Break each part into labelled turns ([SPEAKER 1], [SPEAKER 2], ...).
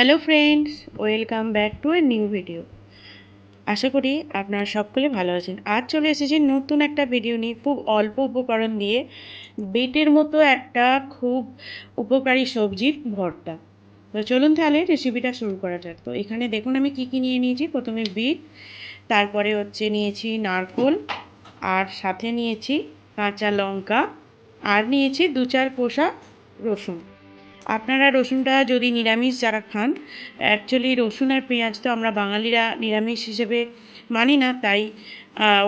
[SPEAKER 1] Hello friends, welcome back to a new video. আশা করি আপনারা সকলে ভালো আছেন। আজ চলে এসেছি নতুন একটা ভিডিও নিয়ে, খুব অল্প উপকরণ দিয়ে বেটের মতো একটা খুব উপকারী সবজির ভর্তা। তো চলুন তাহলে রেসিপিটা শুরু করা যাক। তো এখানে দেখুন আমি কি কি নিয়ে নিয়েছি। প্রথমে বিট, তারপরে হচ্ছে নিয়েছি নারকোল, আর সাথে নিয়েছি কাঁচা লঙ্কা, আর নিয়েছি দু চার কোষা রসুন। আপনারা রসুনটা যদি নিরামিষ যারা খান অ্যাকচুয়ালি রসুন আর পেঁয়াজ তো আমরা বাঙালিরা নিরামিষ হিসেবে মানি না, তাই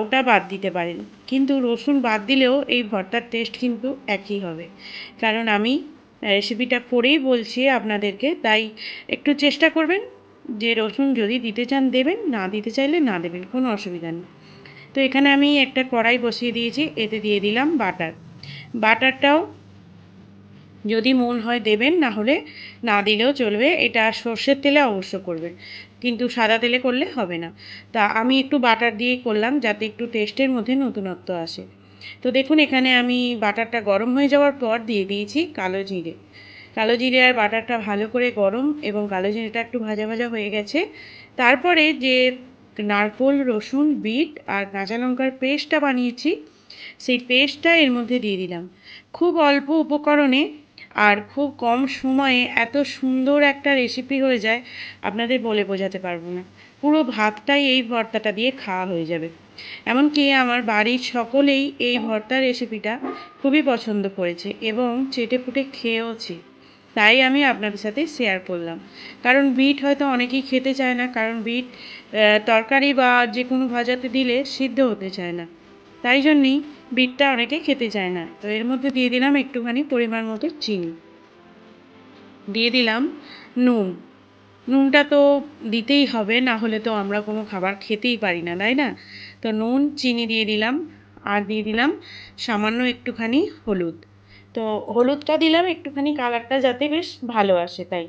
[SPEAKER 1] ওটা বাদ দিতে পারেন। কিন্তু রসুন বাদ দিলেও এই ভর্তার টেস্ট কিন্তু একই হবে। কারণ আমি রেসিপিটা করেই বলছি আপনাদেরকে, তাই একটু চেষ্টা করবেন যে রসুন যদি দিতে চান দেবেন, না দিতে চাইলে না দেবেন, কোনো অসুবিধা নেই। তো এখানে আমি একটা কড়াই বসিয়ে দিয়েছি, এতে দিয়ে দিলাম বাটার। বাটারটাও যদি মন হয় দেবেন না হলে না দিলেও চলবে। এটা সর্ষের তেলে অবশ্য করবেন, কিন্তু সাদা তেলে করলে হবে না। তা আমি একটু বাটার দিয়েই করলাম, যাতে একটু টেস্টের মধ্যে নতুনত্ব আসে। তো দেখুন, এখানে আমি বাটারটা গরম হয়ে যাওয়ার পর দিয়ে দিয়েছি কালো জিরে। কালো জিরে আর বাটারটা ভালো করে গরম এবং কালো জিরেটা একটু ভাজা ভাজা হয়ে গেছে। তারপরে যে নারকোল, রসুন, বিট আর কাঁচা লঙ্কার পেস্টটা বানিয়েছি, সেই পেস্টটা এর মধ্যে দিয়ে দিলাম। খুব অল্প উপকরণে আর খুব কম সময়ে এত সুন্দর একটা রেসিপি হয়ে যায়, আপনাদের বলে বোঝাতে পারব না। পুরো ভাতটাই এই ভর্তাটা দিয়ে খাওয়া হয়ে যাবে। এমনকি আমার বাড়ির সকলেই এই ভর্তা রেসিপিটা খুবই পছন্দ করেছে এবং চেটে ফুটে খেয়েওছি। তাই আমি আপনাদের সাথে শেয়ার করলাম। কারণ বিট হয়তো অনেকেই খেতে চায় না, কারণ বিট তরকারি বা যে কোনো ভাজাতে দিলে সিদ্ধ হতে চায় না। তাই জন্যেই বিটটা অনেকে খেতে চায় না। তো এর মধ্যে দিয়ে দিলাম একটুখানি পরিমাণ মতো চিনি। দিয়ে দিলাম নুন। নুনটা তো দিতেই হবে, না হলে তো আমরা কোনো খাবার খেতেই পারি না, তাই না? তো নুন, চিনি দিয়ে দিলাম আর দিয়ে দিলাম সামান্য একটুখানি হলুদ। তো হলুদটা দিলাম একটুখানি কালারটা যাতে বেশ ভালো আসে তাই।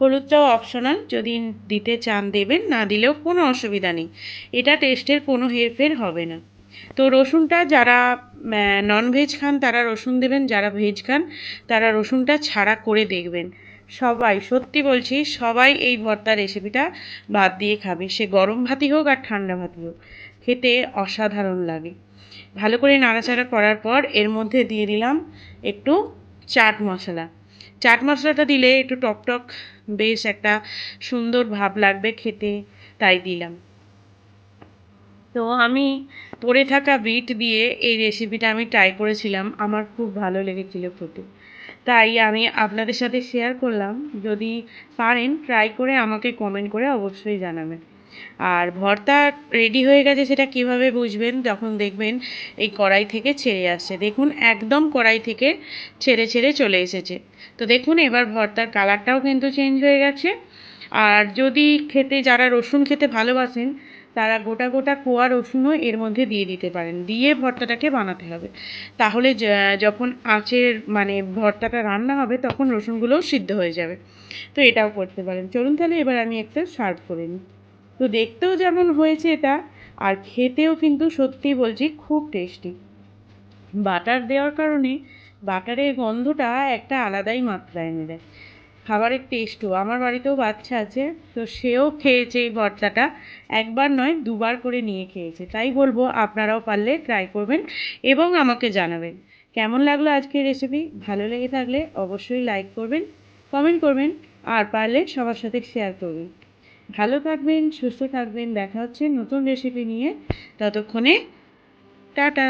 [SPEAKER 1] হলুদটাও অপশনাল যদি দিতে চান দেবেন, না দিলেও কোনো অসুবিধা নেই। এটা টেস্টের কোনো হেরফের হবে না। তো রসুনটা যারা ননভেজ খান, তারা রসুন দেবেন, যারা ভেজ খান, তারা রসুনটা ছাড়া করে দেখবেন। সবাই, সত্যি বলছি, সবাই এই ভর্তা রেসিপিটা বাদ দিয়ে খাবে। সে গরম ভাতই হোক আর ঠান্ডা ভাতই হোক, খেতে অসাধারণ লাগে। ভালো করে নাড়াচাড়া করার পর এর মধ্যে দিয়ে দিলাম একটু চাট মশলা। চাট মশলাটা দিলে একটু টক টক বেশ একটা সুন্দর ভাব লাগবে খেতে, তাই দিলাম। তো আমি পড়ে থাকা বিট দিয়ে এই রেসিপিটা আমি ট্রাই করেছিলাম। আমার খুব ভালো লেগেছিলো খেতে। তাই আমি আপনাদের সাথে শেয়ার করলাম। যদি পারেন ট্রাই করে আমাকে কমেন্ট করে অবশ্যই জানাবেন। আর ভর্তা রেডি হয়ে গেছে সেটা কীভাবে বুঝবেন যখন দেখবেন এই কড়াই থেকে ছেড়ে আসছে। দেখুন একদম কড়াই থেকে ছেড়ে ছেড়ে চলে এসেছে। তো দেখুন এবার ভর্তার কালারটাও কিন্তু চেঞ্জ হয়ে গেছে। আর যদি খেতে যারা রসুন খেতে ভালোবাসেন তারা গোটা গোটা কোয়া রসুনও এর মধ্যে দিয়ে দিতে পারেন। দিয়ে ভর্তাটাকে বানাতে হবে। তাহলে যখন আঁচের মানে ভর্তাটা রান্না হবে, তখন রসুনগুলোও সিদ্ধ হয়ে যাবে। তো এটাও করতে পারেন। চলুন তাহলে এবার আমি একটা সার্ভ করে নিই। তো দেখতেও যেমন হয়েছে এটা, আর খেতেও কিন্তু সত্যি বলছি খুব টেস্টি। বাটার দেওয়ার কারণে বাটারের গন্ধটা একটা আলাদাই মাত্রায় এনে দেয় খাবারের টেস্টও আমার বাড়িতেও বাচ্চা আছে, তো সেও খেয়েছে এই ভর্তাটা। একবার নয়, দুবার করে নিয়ে খেয়েছে। তাই বলব, আপনারাও পারলে ট্রাই করবেন এবং আমাকে জানাবেন। কেমন লাগল আজকের রেসিপি ভালো লেগে থাকলে অবশ্যই লাইক করবেন কমেন্ট করবেন, আর পারলে সবার সাথে শেয়ার করবেন। ভালো থাকবেন, সুস্থ থাকবেন, দেখা হচ্ছে নতুন রেসিপি নিয়ে। ততক্ষণে, টাটা!